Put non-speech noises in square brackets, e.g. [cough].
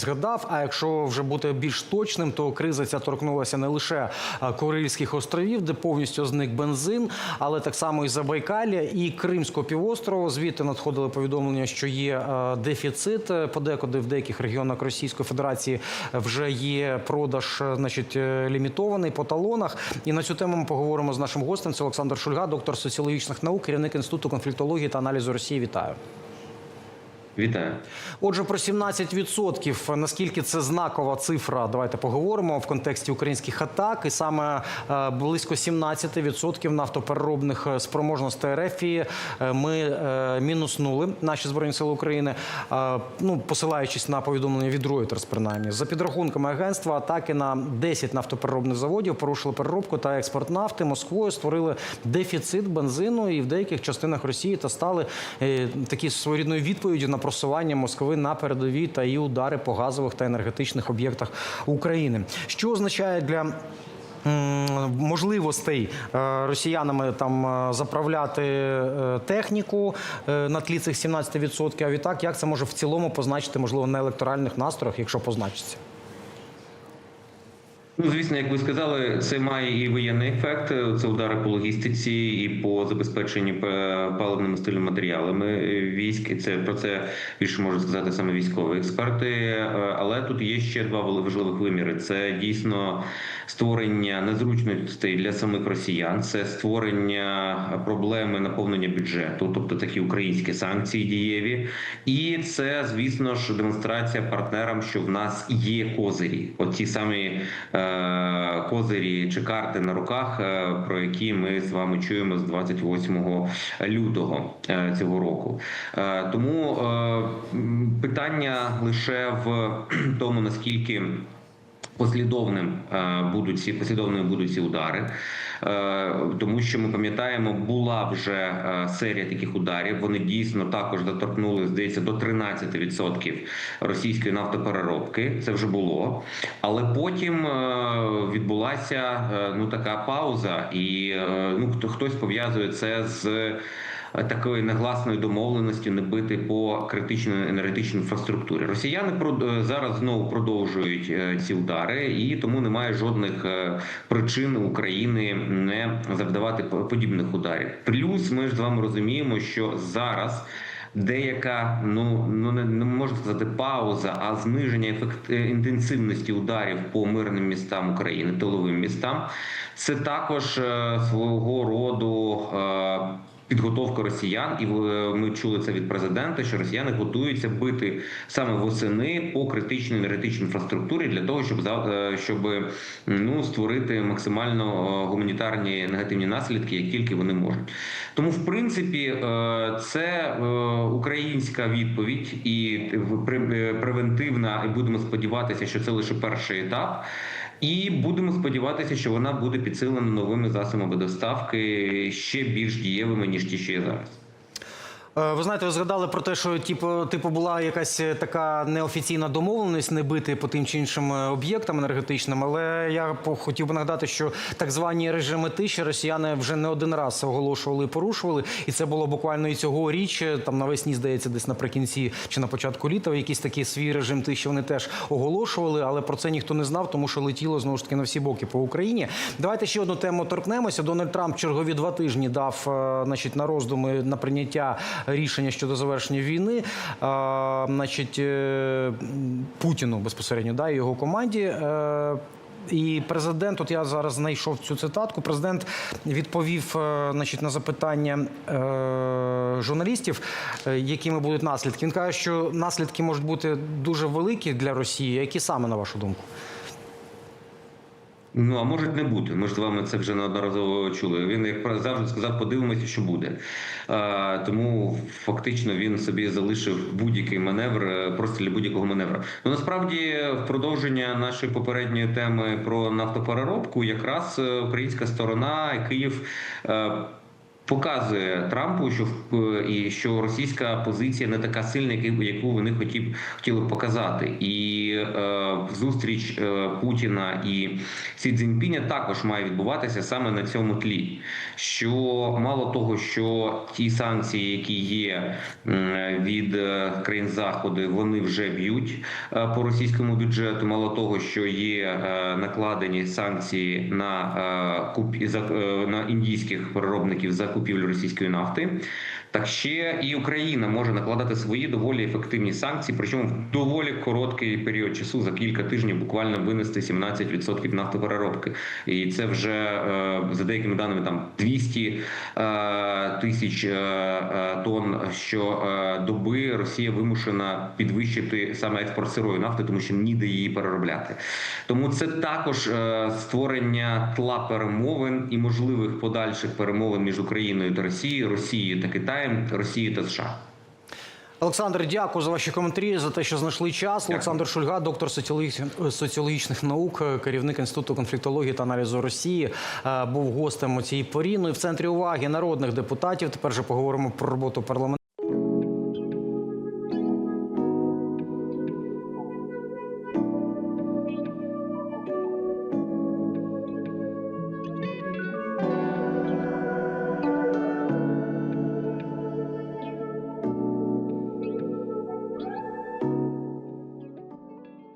Згадав, а якщо вже бути більш точним, то криза ця торкнулася не лише а, Курильських островів, де повністю зник бензин, але так само і Забайкалля і Кримського півострову. Звідти надходили повідомлення, що є дефіцит подекуди в деяких регіонах Російської Федерації вже є продаж, е, значить, е, лімітований по талонах. І на цю тему ми поговоримо з нашим гостем. Це Олександр Шульга, доктор соціологічних наук, керівник інституту конфліктології та аналізу Росії. Вітаю. Вітаю. Отже, про 17%. Наскільки це знакова цифра? Давайте поговоримо в контексті українських атак. І саме е, близько 17% нафтопереробних е, спроможностей РФ е, ми мінуснули наші збройні сили України. Ну посилаючись на повідомлення від Reuters, принаймні за підрахунками агентства, атаки на 10 нафтопереробних заводів порушили переробку та експорт нафти. Москвою створили дефіцит бензину і в деяких частинах Росії та стали такі своєрідною відповіддю на просування Москви на передовій та її удари по газових та енергетичних об'єктах України. Що означає для можливостей е, росіянами там е, заправляти е, техніку на тлі цих 17%, а відтак, як це може в цілому позначити, можливо, на електоральних настроях, якщо позначиться? Ну, звісно, як ви сказали, це має і воєнний ефект. Це удари по логістиці і по забезпеченню е, паливними стильними матеріалами військ. Це про це більше можуть сказати саме військові експерти. Е, Але тут є ще два важливих виміри: це дійсно створення незручностей для самих росіян, це створення проблеми наповнення бюджету, тобто такі українські санкції дієві, і це, звісно ж, демонстрація партнерам, що в нас є козирі, от ті самі. Е, Козирі чи карти на руках, е, про які ми з вами чуємо з 28 лютого е, цього року. Тому питання лише в [clears throat] тому, наскільки послідовним будуть ці послідовними будуть ці удари, тому що ми пам'ятаємо, була вже е, серія таких ударів. Вони дійсно також доторкнули здається до 13% російської нафтопереробки. Це вже було, але потім е, відбулася е, ну така пауза, і е, ну хто хтось пов'язує це з. Е, Такої негласної домовленості не бити по критичної енергетичній інфраструктурі. Росіяни зараз знову продовжують е, ці удари, і тому немає жодних е, причин України не завдавати подібних ударів. Плюс ми ж з вами розуміємо, що зараз. Деяка, ну ну не, не можна сказати пауза, а зниження ефект е, інтенсивності ударів по мирним містам України, тиловим містам. Це також е, свого роду. Е, Підготовка росіян, і е, ми чули це від президента, що росіяни готуються бити саме восени по критичній енергетичній інфраструктурі для того, щоб е, щоб ну створити максимально е, гуманітарні негативні наслідки, як тільки вони можуть. Тому, в принципі, е, це е, українська відповідь і пре- превентивна, і будемо сподіватися, що це лише перший етап. І будемо сподіватися, що вона буде підсилена новими засобами доставки ще більш дієвими ніж ті, що є зараз. Е, Ви знаєте, ви згадали про те, що типу, типу була якась е, така неофіційна домовленість не бити по тим чи іншим е, об'єктам енергетичним. Але я хотів би нагадати, що так звані режими тиші росіяни вже не один раз оголошували і порушували. І це було буквально і цього річ, там навесні, здається, десь наприкінці чи на початку літа. Якийсь такий свій режим тиші вони теж оголошували, але про це ніхто не знав, тому що летіло знову ж таки на всі боки по Україні. Давайте ще одну тему торкнемося. Дональд Трамп чергові два тижні дав значить, на роздуми на прийняття рішення щодо завершення війни, е, значить, е, Путіну безпосередньо да, і його команді. Е, і президент, от я зараз знайшов цю цитатку. Президент відповів значить, на запитання е, журналістів, якими будуть наслідки. Він каже, що наслідки можуть бути дуже великі для Росії. Які саме на вашу думку? Ну а може не бути. Ми ж з вами це вже неодноразово чули. Він як завжди сказав, подивимося, що буде. А, тому фактично він собі залишив будь-який маневр, е, просто для будь-якого маневру. Ну насправді, в продовження нашої попередньої теми про нафтопереробку, якраз е, українська сторона Київ. Е, показує Трампу, що в- і що російська позиція не така сильна, яку- вони хотів хотіли показати. І е, зустріч е, Путіна і Сі Цзіньпіня також має відбуватися саме на цьому тлі. Що мало того, що ті санкції, які є від е, країн заходу, вони вже б'ють е, по російському бюджету. Мало того, що є е, накладені санкції на е, куп е, на індійських переробників за купівлю російської нафти. Так ще і Україна може накладати свої доволі ефективні санкції, причому в доволі короткий період часу за кілька тижнів буквально винести 17% нафтопереробки. І це вже е, за деякими даними там 200 е, тисяч е, тонн щодоби Росія вимушена підвищити саме експорт сирої нафти, тому що ніде її переробляти. Тому це також створення тла перемовин і можливих подальших перемовин між Україною та Росією, Росією та Китаєм, Росією та США. Олександр, дякую за ваші коментарі, за те, що знайшли час. Олександр Шульга, доктор соціологічних, соціологічних наук, керівник інституту конфліктології та аналізу Росії, е, був гостем у цій порі. Ну і в центрі уваги народних депутатів. Тепер же поговоримо про роботу парламенту.